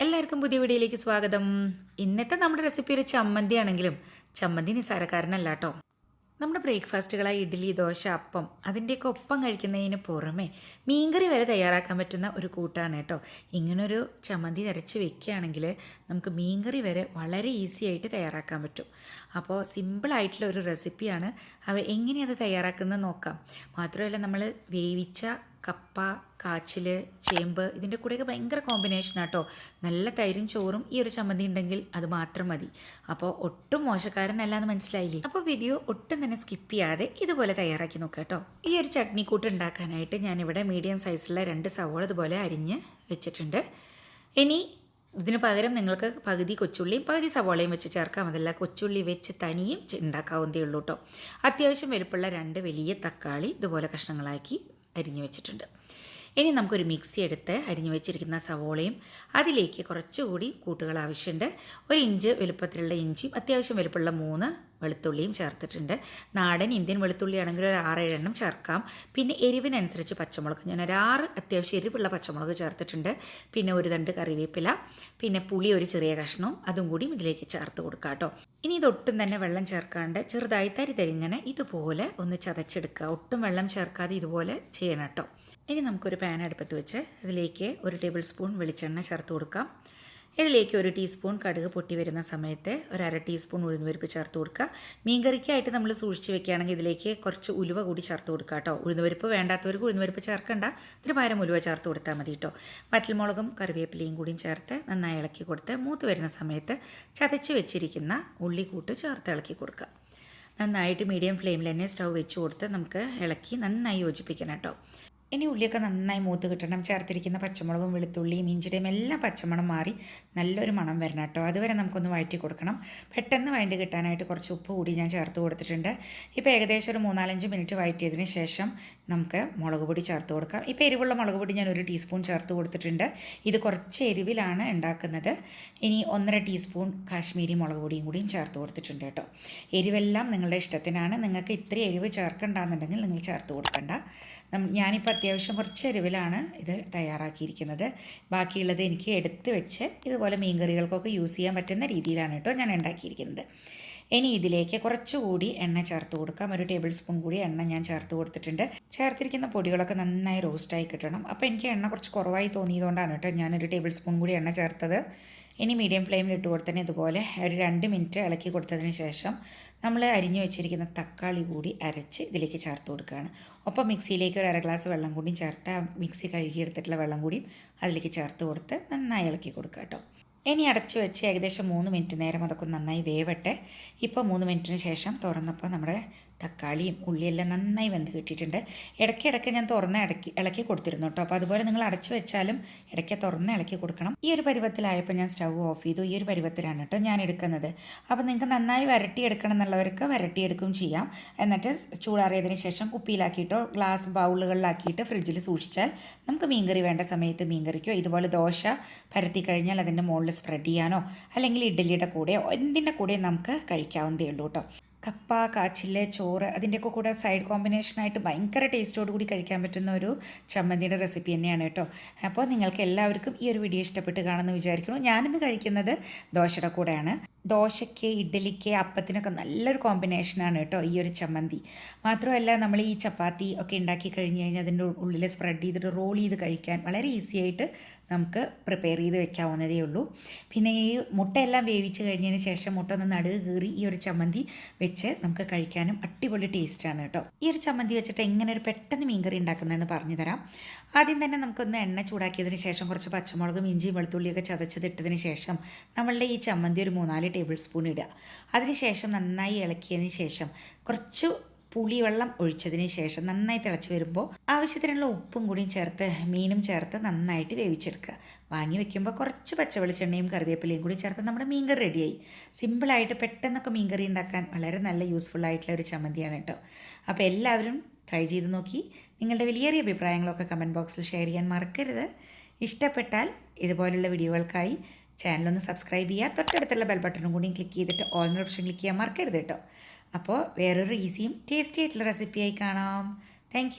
എല്ലാവർക്കും പുതിയ വീഡിയോയിലേക്ക് സ്വാഗതം. ഇന്നത്തെ നമ്മുടെ റെസിപ്പി ഒരു ചമ്മന്തി ആണെങ്കിലും ചമ്മന്തി നിസാരക്കാരനല്ല കേട്ടോ നമ്മുടെ ബ്രേക്ക്ഫാസ്റ്റുകളായ ഇഡ്ഡലി ദോശ അപ്പം അതിന്റെയൊക്കെ ഒപ്പം കഴിക്കുന്നതിന് പുറമെ മീൻകറി വരെ തയ്യാറാക്കാൻ പറ്റുന്ന ഒരു കൂട്ടാണ് കേട്ടോ. ഇങ്ങനൊരു ചമ്മന്തി നിരച്ച് വെക്കുകയാണെങ്കിൽ നമുക്ക് മീൻകറി വരെ വളരെ ഈസി ആയിട്ട് തയ്യാറാക്കാൻ പറ്റും. അപ്പോൾ സിമ്പിളായിട്ടുള്ള ഒരു റെസിപ്പിയാണ് അവ എങ്ങനെയത് തയ്യാറാക്കുന്നത് നോക്കാം. മാത്രമല്ല നമ്മൾ വേവിച്ച കപ്പ കാച്ചിൽ ചേമ്പ് ഇതിന്റെ കൂടെയൊക്കെ ഭയങ്കര കോമ്പിനേഷൻ ആട്ടോ. നല്ല തൈരും ചോറും ഈ ഒരു ചമ്മന്തി ഉണ്ടെങ്കിൽ അത് മാത്രം മതി. അപ്പോൾ ഒട്ടും മോശക്കാരനല്ല എന്ന് മനസ്സിലായില്ലേ? അപ്പോൾ വീഡിയോ ഒട്ടും തന്നെ സ്കിപ്പ് ചെയ്യാതെ ഇതുപോലെ തയ്യാറാക്കി നോക്കാം കേട്ടോ. ഈ ഒരു ചട്നി കൂട്ട് ഉണ്ടാക്കാനായിട്ട് ഞാനിവിടെ മീഡിയം സൈസുള്ള രണ്ട് സവോള ഇതുപോലെ അരിഞ്ഞ് വെച്ചിട്ടുണ്ട്. ഇനി ഇതിന് പകരം നിങ്ങൾക്ക് പകുതി കൊച്ചുള്ളിയും പകുതി സവോളയും വെച്ച് ചേർക്കാം. അതല്ല കൊച്ചുള്ളി വെച്ച് തനിയും ഉണ്ടാക്കാവുന്നതേ ഉള്ളൂ കേട്ടോ. അത്യാവശ്യം വലുപ്പുള്ള രണ്ട് വലിയ തക്കാളി ഇതുപോലെ കഷ്ണങ്ങളാക്കി അരിഞ്ഞു വെച്ചിട്ടുണ്ട്. ഇനി നമുക്കൊരു മിക്സി എടുത്ത് അരിഞ്ഞു വെച്ചിരിക്കുന്ന സവോളയും അതിലേക്ക് കുറച്ചുകൂടി കൂട്ടുകൾ ആവശ്യമുണ്ട്. ഒരു ഇഞ്ച് വലുപ്പത്തിലുള്ള ഇഞ്ചിയും അത്യാവശ്യം വലുപ്പമുള്ള മൂന്ന് വെളുത്തുള്ളിയും ചേർത്തിട്ടുണ്ട്. നാടൻ ഇന്ത്യൻ വെളുത്തുള്ളിയാണെങ്കിൽ ഒരു ആറേഴെണ്ണം ചേർക്കാം. പിന്നെ എരിവിനനുസരിച്ച് പച്ചമുളക്. ഞാൻ ഒരു ആറ് അത്യാവശ്യം എരിവുള്ള പച്ചമുളക് ചേർത്തിട്ടുണ്ട്. പിന്നെ ഒരു തണ്ട് കറിവേപ്പില. പിന്നെ പുളി ഒരു ചെറിയ കഷ്ണവും അതും കൂടി ഇതിലേക്ക് ചേർത്ത് കൊടുക്കാം കേട്ടോ. ഇനി ഇതൊട്ടും തന്നെ വെള്ളം ചേർക്കാണ്ട് ചെറുതായി തരി തരിങ്ങനെ ഇതുപോലെ ഒന്ന് ചതച്ചെടുക്കുക. ഒട്ടും വെള്ളം ചേർക്കാതെ ഇതുപോലെ ചെയ്യണം കേട്ടോ. ഇനി നമുക്കൊരു പാൻ അടുപ്പത്ത് വെച്ച് അതിലേക്ക് ഒരു ടേബിൾ സ്പൂൺ വെളിച്ചെണ്ണ ചേർത്ത് കൊടുക്കാം. ഇതിലേക്ക് ഒരു ടീസ്പൂൺ കടുക് പൊട്ടി വരുന്ന സമയത്ത് ഒരു അര ടീസ്പൂൺ ഉഴുന്നുപരിപ്പ് ചേർത്ത് കൊടുക്കുക. മീൻകറിക്കായിട്ട് നമ്മൾ സൂക്ഷിച്ച് വെക്കുകയാണെങ്കിൽ ഇതിലേക്ക് കുറച്ച് ഉലുവ കൂടി ചേർത്ത് കൊടുക്കുക കേട്ടോ. ഉഴുന്നുപരിപ്പ് വേണ്ടാത്തവർക്ക് ഉഴുന്നുപരിപ്പ് ചേർക്കണ്ട. ഇതിന് പകരം ഉലുവ ചേർത്ത് കൊടുത്താൽ മതി കേട്ടോ. വറ്റൽമുളകും കറിവേപ്പിലയും കൂടിയും ചേർത്ത് നന്നായി ഇളക്കി കൊടുത്ത് മൂത്ത് വരുന്ന സമയത്ത് ചതച്ച് വെച്ചിരിക്കുന്ന ഉള്ളിക്കൂട്ട് ചേർത്ത് ഇളക്കി കൊടുക്കുക. നന്നായിട്ട് മീഡിയം ഫ്ലെയിമിൽ തന്നെ സ്റ്റൗ വെച്ച് കൊടുത്ത് നമുക്ക് ഇളക്കി നന്നായി യോജിപ്പിക്കണം കേട്ടോ. ഇനി ഉള്ളിയൊക്കെ നന്നായി മൂത്ത് കിട്ടണം. ചേർത്തിരിക്കുന്ന പച്ചമുളകും വെളുത്തുള്ളിയും ഇഞ്ചിയുടെയും എല്ലാം പച്ചമണം മാറി നല്ലൊരു മണം വരണം കേട്ടോ. അതുവരെ നമുക്കൊന്ന് വഴറ്റി കൊടുക്കണം. പെട്ടെന്ന് വഴണ്ടി കിട്ടാനായിട്ട് കുറച്ച് ഉപ്പ് കൂടി ഞാൻ ചേർത്ത് കൊടുത്തിട്ടുണ്ട്. ഇപ്പോൾ ഏകദേശം ഒരു മൂന്നാലഞ്ച് മിനിറ്റ് വഴറ്റിയതിന് ശേഷം നമുക്ക് മുളക് പൊടി ചേർത്ത് കൊടുക്കാം. ഇപ്പോൾ എരിവുള്ള മുളക് പൊടി ഞാൻ ഒരു ടീസ്പൂൺ ചേർത്ത് കൊടുത്തിട്ടുണ്ട്. ഇത് കുറച്ച് എരിവിലാണ് ഉണ്ടാക്കുന്നത്. ഇനി ഒന്നര ടീസ്പൂൺ കാശ്മീരി മുളക് പൊടിയും കൂടിയും ചേർത്ത് കൊടുത്തിട്ടുണ്ട് കേട്ടോ. എരിവെല്ലാം നിങ്ങളുടെ ഇഷ്ടത്തിനാണ്. നിങ്ങൾക്ക് ഇത്ര എരിവ് ചേർക്കണ്ടെന്നുണ്ടെങ്കിൽ നിങ്ങൾ ചേർത്ത് കൊടുക്കണ്ട. ഞാനിപ്പോൾ അത്യാവശ്യം കുറച്ച് എരിവിലാണ് ഇത് തയ്യാറാക്കിയിരിക്കുന്നത്. ബാക്കിയുള്ളത് എനിക്ക് എടുത്ത് വെച്ച് ഇതുപോലെ മീൻകറികൾക്കൊക്കെ യൂസ് ചെയ്യാൻ പറ്റുന്ന രീതിയിലാണ് കേട്ടോ ഞാൻ ഉണ്ടാക്കിയിരിക്കുന്നത്. ഇനി ഇതിലേക്ക് കുറച്ചുകൂടി എണ്ണ ചേർത്ത് കൊടുക്കാം. ഒരു ടേബിൾ സ്പൂൺ കൂടി എണ്ണ ഞാൻ ചേർത്ത് കൊടുത്തിട്ടുണ്ട്. ചേർത്തിരിക്കുന്ന പൊടികളൊക്കെ നന്നായി റോസ്റ്റായി കിട്ടണം. അപ്പോൾ എനിക്ക് എണ്ണ കുറച്ച് കുറവായി തോന്നിയതുകൊണ്ടാണ് കേട്ടോ ഞാനൊരു ടേബിൾ സ്പൂൺ കൂടി എണ്ണ ചേർത്തത്. ഇനി മീഡിയം ഫ്ലെയിമിൽ ഇട്ട് കൊടുത്തതിന് ഇതുപോലെ ഒരു രണ്ട് മിനിറ്റ് ഇളക്കി കൊടുത്തതിന് ശേഷം നമ്മൾ അരിഞ്ഞു വെച്ചിരിക്കുന്ന തക്കാളി കൂടി അരച്ച് ഇതിലേക്ക് ചേർത്ത് കൊടുക്കുകയാണ്. ഒപ്പം മിക്സിയിലേക്ക് ഒരു അര ഗ്ലാസ് വെള്ളം കൂടിയും ചേർത്ത് മിക്സി കഴുകിയെടുത്തിട്ടുള്ള വെള്ളം കൂടിയും അതിലേക്ക് ചേർത്ത് കൊടുത്ത് നന്നായി ഇളക്കി കൊടുക്കുക കേട്ടോ. ഇനി അടച്ച് വെച്ച് ഏകദേശം മൂന്ന് മിനിറ്റ് നേരം അതൊക്കെ നന്നായി വേവട്ടെ. ഇപ്പോൾ മൂന്ന് മിനിറ്റിന് ശേഷം തുറന്നപ്പോൾ നമ്മുടെ തക്കാളിയും ഉള്ളിയെല്ലാം നന്നായി വെന്ത് കിട്ടിയിട്ടുണ്ട്. ഇടയ്ക്ക് ഇടയ്ക്ക് ഞാൻ തുറന്ന് ഇടയ്ക്ക് ഇളക്കി കൊടുത്തിരുന്നു കേട്ടോ. അപ്പോൾ അതുപോലെ നിങ്ങൾ അടച്ചു വെച്ചാലും ഇടയ്ക്ക് തുറന്ന് ഇളക്കി കൊടുക്കണം. ഈ ഒരു പരുവത്തിലായപ്പോൾ ഞാൻ സ്റ്റൗ ഓഫ് ചെയ്തു. ഈ ഒരു പരുവത്തിലാണ് കേട്ടോ ഞാൻ എടുക്കുന്നത്. അപ്പോൾ നിങ്ങൾക്ക് നന്നായി വരട്ടി എടുക്കണം എന്നുള്ളവർക്ക് വരട്ടിയെടുക്കും ചെയ്യാം. എന്നിട്ട് ചൂടാറിയതിന് ശേഷം കുപ്പിയിലാക്കിയിട്ടോ ഗ്ലാസ് ബൗളുകളിലാക്കിയിട്ട് ഫ്രിഡ്ജിൽ സൂക്ഷിച്ചാൽ നമുക്ക് മീൻകറി വേണ്ട സമയത്ത് മീൻകറിക്കോ ഇതുപോലെ ദോശ പരത്തി കഴിഞ്ഞാൽ അതിന്റെ മുകളിൽ സ്പ്രെഡ് ചെയ്യാനോ അല്ലെങ്കിൽ ഇഡ്ഡലിയുടെ കൂടെയോ എന്തിന്റെ കൂടെയോ നമുക്ക് കഴിക്കാവുന്നതേ ഉള്ളൂ കേട്ടോ. കപ്പ കാച്ചിൽ ചോറ് അതിന്റെയൊക്കെ കൂടെ സൈഡ് കോമ്പിനേഷനായിട്ട് ഭയങ്കര ടേസ്റ്റോട് കൂടി കഴിക്കാൻ പറ്റുന്ന ഒരു ചമ്മന്തിയുടെ റെസിപ്പി തന്നെയാണ് കേട്ടോ. അപ്പോൾ നിങ്ങൾക്ക് എല്ലാവർക്കും ഈ ഒരു വീഡിയോ ഇഷ്ടപ്പെട്ട് കാണുമെന്ന് വിചാരിക്കുന്നു. ഞാനിന്ന് കഴിക്കുന്നത് ദോശയുടെ കൂടെയാണ്. ദോശയ്ക്ക് ഇഡ്ഡലിക്ക് അപ്പത്തിനൊക്കെ നല്ലൊരു കോമ്പിനേഷനാണ് കേട്ടോ ഈ ഒരു ചമ്മന്തി. മാത്രമല്ല നമ്മൾ ഈ ചപ്പാത്തി ഒക്കെ ഉണ്ടാക്കി കഴിഞ്ഞ് കഴിഞ്ഞാൽ അതിന്റെ ഉള്ളിൽ സ്പ്രെഡ് ചെയ്തിട്ട് റോൾ ചെയ്ത് കഴിക്കാൻ വളരെ ഈസി ആയിട്ട് നമുക്ക് പ്രിപ്പയർ ചെയ്ത് വെക്കാവുന്നതേ ഉള്ളൂ. പിന്നെ ഈ മുട്ടയെല്ലാം വേവിച്ച് കഴിഞ്ഞതിന് ശേഷം മുട്ട ഒന്ന് നടുവ് കീറി ഈ ഒരു ചമ്മന്തി വെച്ച് നമുക്ക് കഴിക്കാനും അടിപൊളി ടേസ്റ്റാണ് കേട്ടോ. ഈ ഒരു ചമ്മന്തി വെച്ചിട്ട് എങ്ങനെ ഒരു പെട്ടെന്ന് മീൻകറി ഉണ്ടാക്കുന്നതെന്ന് പറഞ്ഞു തരാം. ആദ്യം തന്നെ നമുക്കൊന്ന് എണ്ണ ചൂടാക്കിയതിന് ശേഷം കുറച്ച് പച്ചമുളകും ഇഞ്ചിയും വെളുത്തുള്ളിയൊക്കെ ചതച്ചതിട്ടതിന് ശേഷം നമ്മളുടെ ഈ ചമ്മന്തി ഒരു മൂന്നാൽ ടേബിൾ സ്പൂൺ ഇടുക. അതിനുശേഷം നന്നായി ഇളക്കിയതിന് ശേഷം കുറച്ച് പുളിവെള്ളം ഒഴിച്ചതിന് ശേഷം നന്നായി തിളച്ച് വരുമ്പോൾ ആവശ്യത്തിനുള്ള ഉപ്പും കൂടിയും ചേർത്ത് മീനും ചേർത്ത് നന്നായിട്ട് വേവിച്ചെടുക്കുക. വാങ്ങി വെക്കുമ്പോൾ കുറച്ച് പച്ച വെളിച്ചെണ്ണയും കറിവേപ്പിലയും കൂടി ചേർത്ത് നമ്മുടെ മീൻകറി റെഡിയായി. സിമ്പിളായിട്ട് പെട്ടെന്നൊക്കെ മീൻകറി ഉണ്ടാക്കാൻ വളരെ നല്ല യൂസ്ഫുൾ ആയിട്ടുള്ള ഒരു ചമ്മന്തിയാണ് കേട്ടോ. അപ്പോൾ എല്ലാവരും ട്രൈ ചെയ്ത് നോക്കി. നിങ്ങളുടെ വലിയേറിയ അഭിപ്രായങ്ങളൊക്കെ കമന്റ് ബോക്സിൽ ഷെയർ ചെയ്യാൻ മറക്കരുത്. ഇഷ്ടപ്പെട്ടാൽ ഇതുപോലുള്ള വീഡിയോകൾക്കായി ചാനലൊന്ന് സബ്സ്ക്രൈബ് ചെയ്യുക. തൊട്ടടുത്തുള്ള ബെൽ ബട്ടണും കൂടി ക്ലിക്ക് ചെയ്തിട്ട് ഓൾ ഓപ്ഷൻ ക്ലിക്ക് ചെയ്യാൻ മറക്കരുത് കേട്ടോ. അപ്പോൾ വേറൊരു ഈസിയും ടേസ്റ്റി ആയിട്ടുള്ള റെസിപ്പിയായി കാണാം. താങ്ക്